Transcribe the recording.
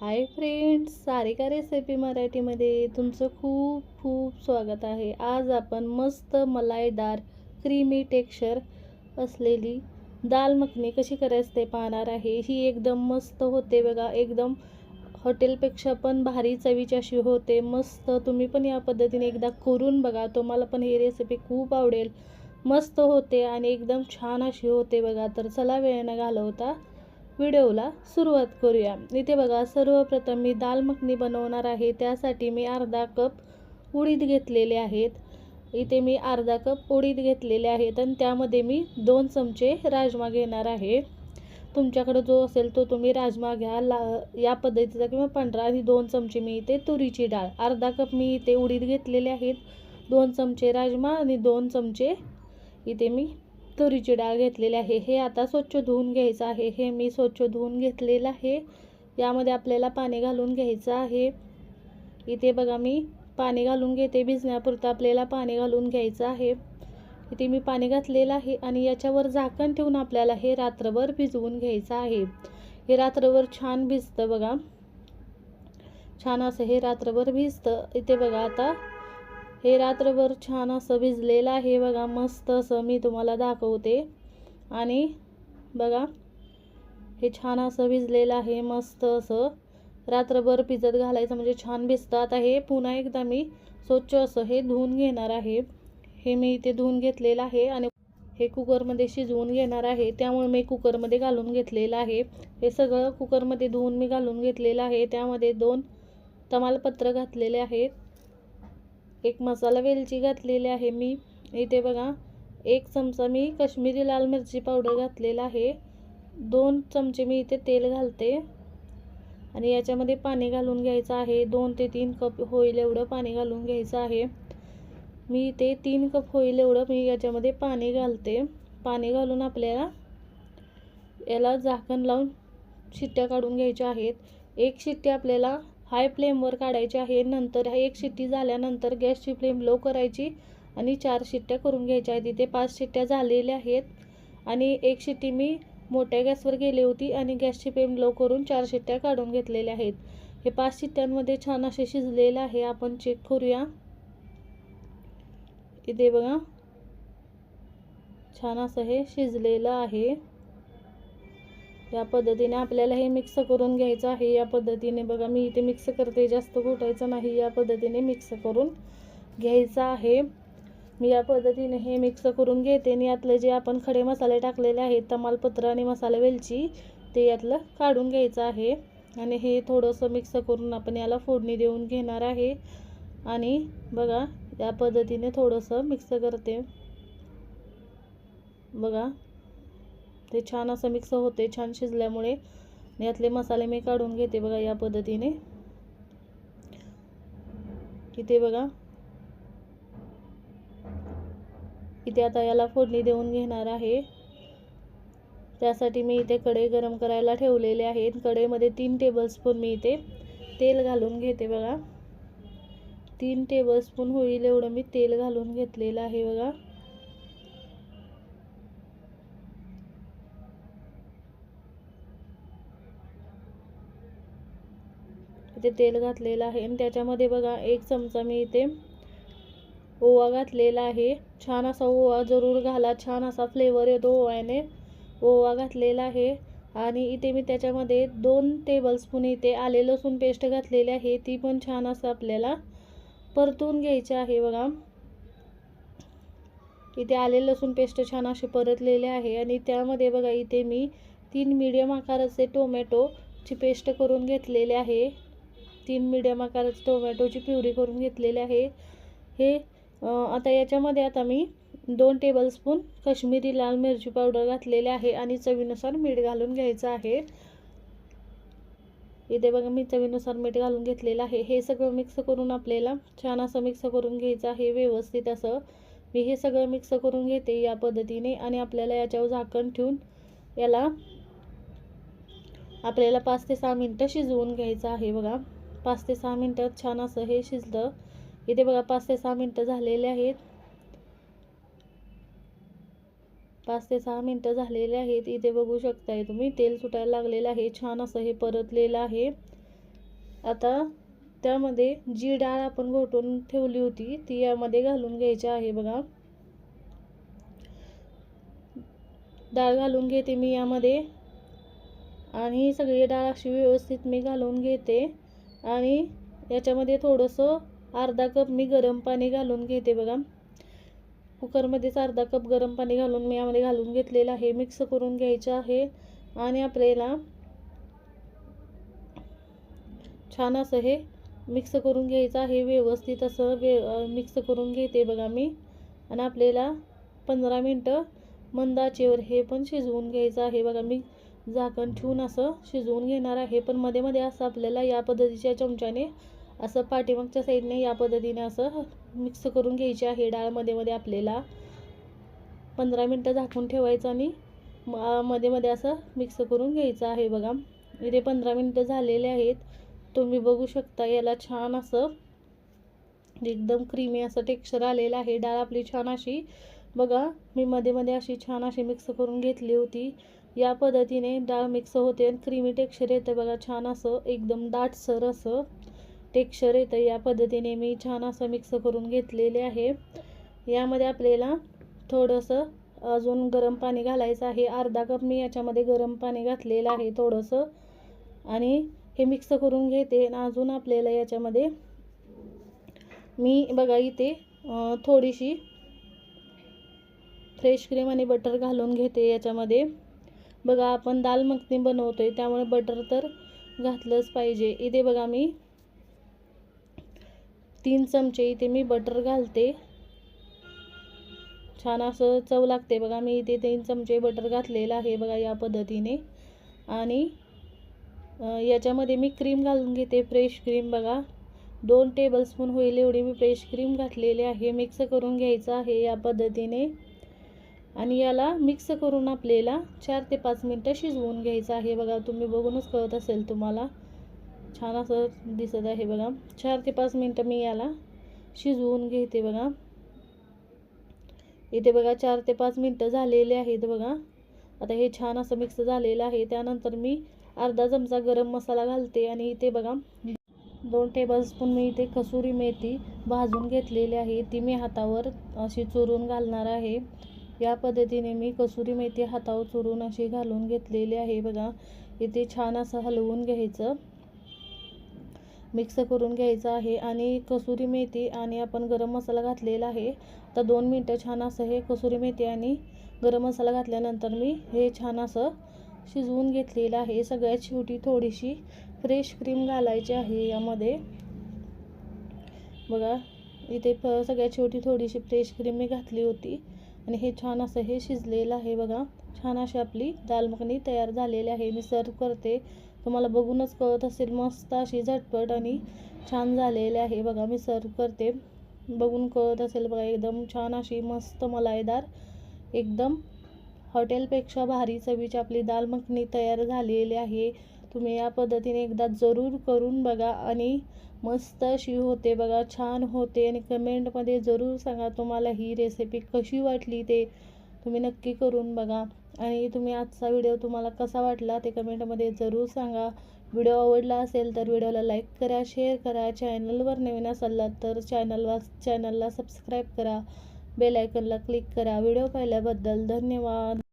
Hi friends Sarika recipe मराठीमध्ये तुमचं खूप खूप स्वागत आहे. आज आपण मस्त मलाईदार क्रीमी टेक्स्चर असलेली दाल मखनी कशी करायचं ते पाहणार आहे. ही एकदम मस्त होते बघा. एकदम हॉटेलपेक्षा पण भारी चवीची अशी होते. मस्त तुम्ही पण या पद्धतीने एकदा करून बघा. तुम्हाला पण ही रेसिपी खूप आवडेल. मस्त होते आणि एकदम छान अशी होते बघा. तर चला वेळेनं घालवता. व्हिडिओला सुरुवात करूया. इथे बघा सर्वप्रथम मी दाल मखनी बनवणार आहे. त्यासाठी मी अर्धा कप उडीद घेतलेले आहेत. इथे मी अर्धा कप उडीद घेतलेले आहेत आणि त्यामध्ये मी दोन चमचे राजमा घेणार आहे. तुमच्याकडं जो असेल तो तुम्ही राजमा घ्या. ला या पद्धतीचा किंवा पांढरा आणि दोन चमचे मी इथे तुरीची डाळ अर्धा कप मी इथे उडीद घेतलेले आहेत दोन चमचे राजमा आणि दोन चमचे इथे मी तुरीची डाळ घेतलेली आहे. हे आता स्वच्छ धुवून घ्यायचं आहे. हे मी स्वच्छ धुवून घेतलेलं आहे. यामध्ये आपल्याला पाणी घालून घ्यायचं आहे. इथे बघा मी पाणी घालून घेते. भिजण्यापुरतं आपल्याला पाणी घालून घ्यायचं आहे. इथे मी पाणी घातलेलं आहे आणि याच्यावर झाकण ठेवून आपल्याला हे रात्रभर भिजवून घ्यायचं आहे. हे रात्रभर छान भिजतं बघा. छान असं हे रात्रभर भिजतं. इथे बघा आता हे रात्रभर छान असं भिजलेलं आहे. बघा मस्त असं मी तुम्हाला दाखवते. आणि बघा हे छान असं भिजलेलं आहे. मस्त असं रात्रभर भिजत घालायचं म्हणजे छान भिजतात. आहे हे पुन्हा एकदा मी स्वच्छ असं हे धुवून घेणार आहे. हे मी इथे धुवून घेतलेलं आहे आणि हे कुकरमध्ये शिजवून घेणार आहे. त्यामुळे मी कुकरमध्ये घालून घेतलेलं आहे. हे सगळं कुकरमध्ये धुवून मी घालून घेतलेलं आहे. त्यामध्ये दोन तमालपत्र घातलेले आहेत. एक मसाला वेलची घातलेली आहे मी. इथे बघा एक चमचा मी कश्मीरी लाल मिरची पावडर घातलेला आहे. दोन चमचे मी इथे तेल घालते. आणि याच्यामध्ये पाणी घालून घ्यायचं आहे. दोन ते तीन कप होईल एवढं पाणी घालून घ्यायचं आहे. मी इथे तीन कप होईल एवढं मी याच्यामध्ये पाणी घालते. पाणी घालून आपल्याला याला झाकण लावून शिट्ट्या काढून घ्यायच्या आहेत. एक शिट्टी आपल्याला हाय फ्लेमवर काढायचे आहे. नंतर एक शिट्टी झाल्यानंतर गॅसची फ्लेम लो करायची आणि चार शिट्ट्या करून घ्यायच्या आहेत. इथे पाच शिट्ट्या झालेल्या आहेत आणि एक शिट्टी मी मोठ्या गॅसवर गेली होती आणि गॅसची फ्लेम लो करून चार शिट्ट्या काढून घेतलेल्या आहेत. हे पाच शिट्ट्यांमध्ये छान असे शिजलेलं आहे. आपण चेक करूया. इथे बघा. छान असं हे शिजलेलं आहे. या पद्धतीने आपल्याला हे मिक्स करून घ्यायचं आहे. या पद्धतीने बघा मी इथे मिक्स करते जास्त घोटायचं नाही. या पद्धतीने मिक्स करून घ्यायचं आहे. मी या पद्धतीने हे मिक्स करून घेते आणि यातलं जे आपण खडे मसाले टाकलेले आहेत तमालपत्र आणि मसाला वेलची ते यातलं काढून घ्यायचं आहे. आणि हे थोडंसं मिक्स करून आपण याला फोडणी देऊन घेणार आहे. आणि बघा या पद्धतीने थोडंसं मिक्स करते. बघा ते छान असं मिक्स होते छान शिजल्यामुळे. यातले मसाले मी काढून घेते बघा या पद्धतीने. इथे बघा. इथे आता याला फोडणी देऊन घेणार आहे. त्यासाठी मी इथे कढई गरम करायला ठेवलेले आहेत. कढईमध्ये तीन टेबलस्पून मी इथे तेल घालून घेते बघा. तीन टेबलस्पून होईल एवढं मी तेल घालून घेतलेलं आहे बघा. इथे तेल घातलेलं आहे. आणि त्याच्यामध्ये बघा एक चमचा मी इथे ओवा घातलेला आहे. छान असा ओवा जरूर घाला. छान असा फ्लेवर येतो ओव्याने. ओवा घातलेला आहे. आणि इथे मी त्याच्यामध्ये दोन टेबलस्पून इथे आले लसूण पेस्ट घातलेली आहे. ती पण छान असं आपल्याला परतून घ्यायची आहे बघा. इथे आले लसूण पेस्ट छान असे परतलेले आहे. आणि त्यामध्ये बघा इथे मी तीन मीडियम आकाराचे टोमॅटोची पेस्ट करून घेतलेले आहे. तीन मीडियम आकाराची टोमॅटोची प्युरी करून घेतलेली आहे. हे आता याच्यामध्ये आता मी दोन टेबलस्पून कश्मीरी लाल मिरची पावडर घातलेले आहे आणि चवीनुसार मीठ घालून घ्यायचं आहे. इथे बघा मी चवीनुसार मीठ घालून घेतलेलं आहे. हे सगळं मिक्स करून आपल्याला छान असं मिक्स करून घ्यायचं आहे व्यवस्थित असं. मी हे सगळं मिक्स करून घेते या पद्धतीने आणि आपल्याला याच्यावर झाकण ठेवून याला आपल्याला पाच ते सहा मिनटं शिजवून घ्यायचं आहे बघा. पाच ते सहा मिनटं छान असं हे शिजलं. इथे बघा पाच ते सहा मिनटं झालेले आहेत. पाच ते सहा मिनटं झालेले आहेत. इथे बघू शकताय तुम्ही तेल सुटायला लागलेलं आहे. छान असं हे परतलेलं आहे. आता त्यामध्ये जी डाळ आपण घोटून ठेवली होती ती यामध्ये घालून घ्यायची आहे बघा. डाळ घालून घेते मी यामध्ये. आणि सगळी डाळ अशी व्यवस्थित मी घालून घेते. आणि याच्यामध्ये थोडंसं अर्धा कप मी गरम पाणी घालून घेते बघा. कुकरमध्येच अर्धा कप गरम पाणी घालून मी यामध्ये घालून घेतलेलं आहे. मिक्स करून घ्यायचं आहे. आणि आपल्याला छान असं हे मिक्स करून घ्यायचं आहे. व्यवस्थित असं वे मिक्स करून घेते बघा मी. आणि आपल्याला पंधरा मिनटं मंदाचेवर हे पण शिजवून घ्यायचं आहे बघा मी. झाकण ठेवून असं शिजवून घेणार आहे. पण मध्ये मध्ये असं आपल्याला या पद्धतीच्या चमच्याने असं पाठीमागच्या साईडने या पद्धतीने असं मिक्स करून घ्यायची आहे. डाळमध्ये मध्ये आपल्याला पंधरा मिनटं झाकून ठेवायचं आणि मध्ये मध्ये असं मिक्स करून घ्यायचं आहे बघा. इथे पंधरा मिनटं झालेले आहेत. तुम्ही बघू शकता याला छान असं एकदम क्रीमी असं टेक्स्चर आलेलं आहे. डाळ आपली छान अशी बघा मी मध्ये मध्ये अशी छान अशी मिक्स करून घेतली होती. या पद्धतीने डाळ मिक्स होते आणि क्रीमी टेक्स्चर येतं बघा छान असं एकदम दाटसर असं टेक्स्चर येतं. या पद्धतीने मी छान असं मिक्स करून घेतलेले आहे. यामध्ये आपल्याला थोडंसं अजून गरम पाणी घालायचं आहे. अर्धा कप मी याच्यामध्ये गरम पाणी घातलेलं आहे थोडंसं. आणि हे मिक्स करून घेते आणि अजून आपल्याला याच्यामध्ये मी बघा इथे थोडीशी फ्रेश क्रीम आणि बटर घालून घेते याच्यामध्ये. बघा आपण दाल मखनी बनवतोय त्यामुळे बटर तर घातलंच पाहिजे. इथे बघा मी तीन चमचे इथे मी बटर घालते. छान असं चव लागते बघा मी इथे तीन चमचे बटर घातलेलं आहे बघा या पद्धतीने. आणि याच्यामध्ये मी क्रीम घालून घेते फ्रेश क्रीम बघा. दोन टेबलस्पून होईल एवढी मी फ्रेश क्रीम घातलेली आहे मिक्स करून घ्यायचं आहे या पद्धतीने. आणि याला मिक्स करून आपल्याला चार ते पाच मिनटं शिजवून घ्यायचं आहे. बघा तुम्ही बघूनच कळत असेल तुम्हाला. छान असं दिसत आहे बघा. चार ते पाच मिनटं मी याला शिजवून घेते बघा. इथे बघा चार ते पाच मिनटं झालेले आहेत बघा. आता हे छान असं मिक्स झालेलं आहे. त्यानंतर मी अर्धा चमचा गरम मसाला घालते आणि इथे बघा दोन टेबलस्पून मी इथे कसुरी मेथी भाजून घेतलेली आहे. ती मी हातावर अशी चुरून घालणार आहे. या पद्धतीने मी कसुरी मेथी हातावर चुरून अशी घालून घेतलेली आहे. बघा इथे छान असं हलवून घ्यायचं. मिक्स करून घ्यायचं आहे. आणि कसुरी मेथी आणि आपण गरम मसाला घातलेला आहे. तर दोन मिनटं छान असं हे कसुरी मेथी आणि गरम मसाला घातल्यानंतर मी हे छान असं शिजवून घेतलेलं आहे. सगळ्यात शेवटी थोडीशी फ्रेश क्रीम घालायची आहे यामध्ये. बघा इथे फ सगळ्यात शेवटी थोडीशी फ्रेश क्रीम मी घातली होती. आणि हे छान असं हे शिजलेलं आहे बघा. छान अशी आपली दाल मखनी तयार झालेली आहे. मी सर्व करते. तुम्हाला बघूनच कळत असेल मस्त अशी झटपट आणि छान झालेली आहे बघा. मी सर्व करते. बघून कळत असेल बघा एकदम छान अशी मस्त मलाईदार एकदम हॉटेलपेक्षा भारी चवीची आपली दाल मखनी तयार झालेली आहे. तुम्ही या पद्धतीने एकदा जरूर करून बघा आणि मस्त अशी होते बघा छान होते आणि कमेंटमध्ये जरूर सांगा तुम्हाला ही रेसिपी कशी वाटली ते तुम्ही नक्की करून बघा. आणि तुम्ही आजचा व्हिडिओ तुम्हाला कसा वाटला ते कमेंटमध्ये जरूर सांगा. व्हिडिओ आवडला असेल तर व्हिडिओला लाईक करा शेअर करा. चॅनलवर नवीन असाल तर चॅनलवर चॅनलला सबस्क्राईब करा. बेल आयकनला क्लिक करा. व्हिडिओ पाहिल्याबद्दल धन्यवाद.